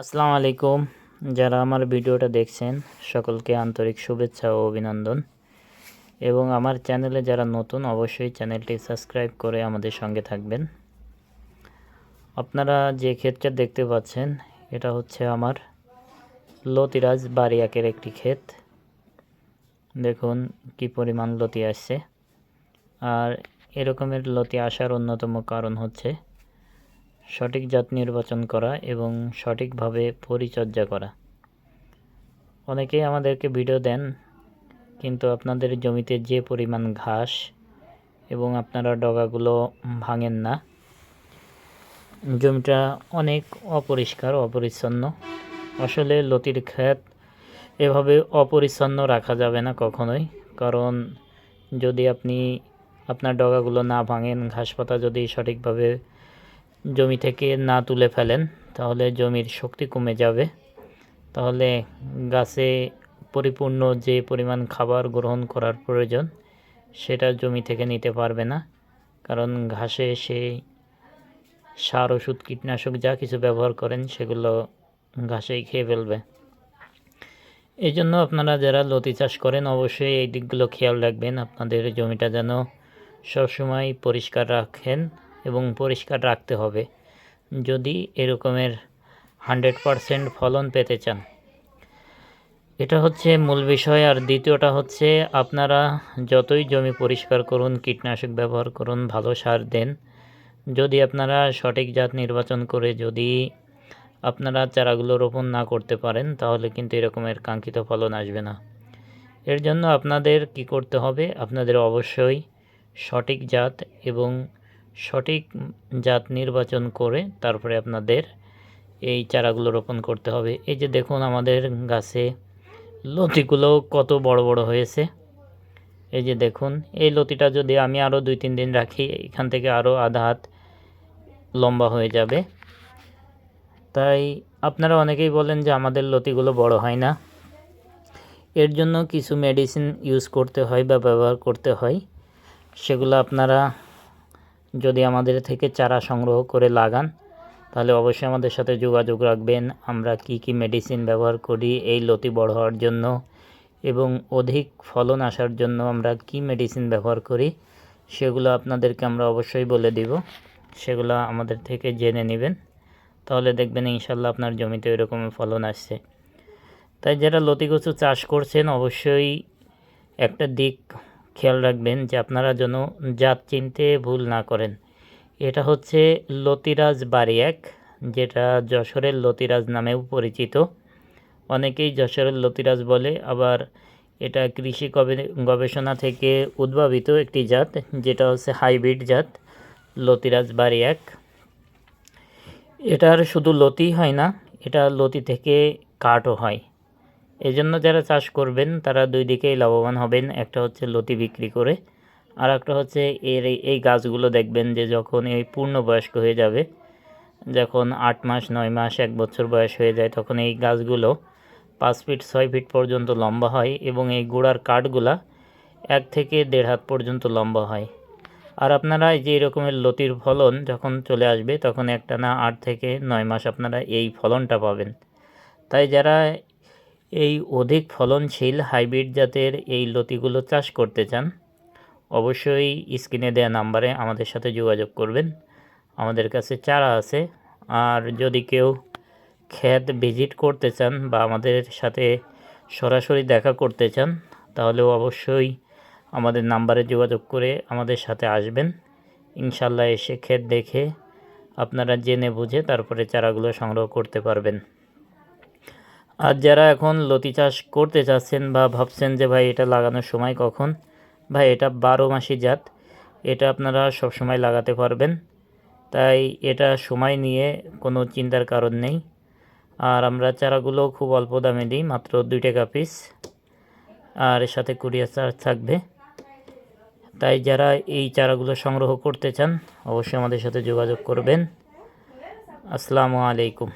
আসসালামু আলাইকুম। যারা আমার ভিডিওটা দেখছেন, সকলকে আন্তরিক শুভেচ্ছা ও অভিনন্দন। এবং আমার চ্যানেলে যারা নতুন, অবশ্যই চ্যানেলটি সাবস্ক্রাইব করে আমাদের সঙ্গে থাকবেন। আপনারা যে ক্ষেতটা দেখতে পাচ্ছেন, এটা হচ্ছে আমার লতিরাজ বারিয়াকের একটি ক্ষেত। দেখুন কি পরিমাণ লতি আসছে। আর এরকমের লতি আসার অন্যতম কারণ হচ্ছে সঠিক জাত নির্বাচন করা এবং সঠিকভাবে পরিচর্যা করা। অনেকেই আমাদেরকে ভিডিও দেন, কিন্তু আপনাদের জমিতে যে পরিমাণ ঘাস এবং আপনারা ডগাগুলো ভাঙেন না, জমিটা অনেক অপরিষ্কার, অপরিচ্ছন্ন। আসলে লতির ক্ষেত এভাবে অপরিচ্ছন্ন রাখা যাবে না কখনোই, কারণ যদি আপনি আপনার ডগাগুলো না ভাঙেন ঘাস পাতা যদি সঠিকভাবে জমি থেকে না তুলে ফেলেন, তাহলে জমির শক্তি কমে যাবে। তাহলে গাছে পরিপূর্ণ যে পরিমাণ খাবার গ্রহণ করার প্রয়োজন, সেটা জমি থেকে নিতে পারবে না। কারণ ঘাসে সেই সার, ওষুধ, কীটনাশক যা কিছু ব্যবহার করেন, সেগুলো ঘাসেই খেয়ে ফেলবে। এই জন্য আপনারা যারা লতি চাষ করেন, অবশ্যই এই দিকগুলো খেয়াল রাখবেন। আপনাদের জমিটা যেন সবসময় পরিষ্কার রাখেন। এবং পরিষ্কার রাখতে হবে। যদি এরকমের হান্ড্রেড পারসেন্ট ফলন পেতে চান। এটা হচ্ছে মূল বিষয়। আর দ্বিতীয়টা হচ্ছে আপনারা যতই জমি পরিষ্কার করুন, কীটনাশক ব্যবহার করুন, ভালো সার দেন। যদি আপনারা সঠিক জাত নির্বাচন করে যদি আপনারা চারাগুলো রোপণ না করতে পারেন, তাহলে কিন্তু এরকমের কাঙ্ক্ষিত ফলন আসবে না। এর জন্য আপনাদের কি করতে হবে? আপনাদের অবশ্যই সঠিক জাত এবং সঠিক জাত নির্বাচন করে তারপরে আপনাদের এই চারাগুলো রোপণ করতে হবে। এই যে দেখুন আমাদের গাছে লতিগুলো কত বড় বড় হয়েছে। এই যে দেখুন, এই লতিটা যদি আমি আরও দুই তিন দিন রাখি, এখান থেকে আরও আধা হাত লম্বা হয়ে যাবে। তাই আপনারা অনেকেই বলেন যে আমাদের লতিগুলো বড় হয় না। এর জন্য কিছু মেডিসিন ইউজ করতে হয় বা ব্যবহার করতে হয়। সেগুলো আপনারা যদি আমাদের থেকে চারা সংগ্রহ করে লাগান, তাহলে অবশ্যই আমাদের সাথে যোগাযোগ রাখবেন। আমরা কি কি মেডিসিন ব্যবহার করি, এই লতি বড় হওয়ার জন্য এবং অধিক ফলন আসার জন্য আমরা কি মেডিসিন ব্যবহার করি, সেগুলো আপনাদেরকে আমরা অবশ্যই বলে দিব। সেগুলো আমাদের থেকে জেনে নেবেন। তাহলে দেখবেন ইনশাল্লাহ আপনার জমিতে এরকম ফলন আসছে। তাই যারা লতি কচু চাষ করছেন, অবশ্যই একটা দিক খেয়াল রাখবেন যে আপনারা যেন জাত চিনতে ভুল না করেন। এটা হচ্ছে লতিরাজ বারিয়াক, যেটা যশোরের লতিরাজ নামেও পরিচিত। অনেকেই যশোরের লতিরাজ বলে, আবার এটা কৃষি গবেষণা থেকে উদ্ভাবিত একটি জাত, যেটা হচ্ছে হাইব্রিড জাত, লতিরাজ বারিয়াক। এটার শুধু লতি হয় না, এটা লতি থেকে কাঠও হয়। এজন্য যারা চাষ করবেন, তারা দুই দিকেই লাভবান হবেন। একটা হচ্ছে লতি বিক্রি করে আর একটা হচ্ছে এর এই গাছগুলো দেখবেন যে যখন এই পূর্ণবয়স্ক হয়ে যাবে, যখন আট মাস, নয় মাস, এক বছর বয়স হয়ে যায়, তখন এই গাছগুলো পাঁচ ফিট, ছয় ফিট পর্যন্ত লম্বা হয় এবং এই গোড়ার কাঠগুলা এক থেকে দেড় হাত পর্যন্ত লম্বা হয়। আর আপনারা যে রকমের লতির ফলন যখন চলে আসবে, তখন একটা না আট থেকে নয় মাস আপনারা এই ফলনটা পাবেন। তাই যারা এই অধিক ফলনশীল হাইব্রিড জাতের এই লতিগুলো চাষ করতে চান, অবশ্যই স্ক্রিনে দেওয়া নাম্বারে আমাদের সাথে যোগাযোগ করবেন। আমাদের কাছে চারা আছে। আর যদি কেউ ক্ষেত ভিজিট করতে চান বা আমাদের সাথে সরাসরি দেখা করতে চান, তাহলেও অবশ্যই আমাদের নাম্বারে যোগাযোগ করে আমাদের সাথে আসবেন। ইনশাল্লাহ এসে ক্ষেত দেখে আপনারা জেনে বুঝে তারপরে চারাগুলো সংগ্রহ করতে পারবেন। আর যারা এখন লতি চাষ করতে চাচ্ছেন বা ভাবছেন যে ভাই এটা লাগানোর সময় কখন, ভাই এটা বারো মাসি জাত, এটা আপনারা সব সময় লাগাতে পারবেন। তাই এটা সময় নিয়ে কোনো চিন্তার কারণ নেই। আর আমরা চারাগুলো খুব অল্প দামে দিই, মাত্র দুই টাকা পিস আর এর সাথে কুরিয়ার চার্জ থাকবে। তাই যারা এই চারাগুলো সংগ্রহ করতে চান, অবশ্যই আমাদের সাথে যোগাযোগ করবেন। আসসালামু আলাইকুম।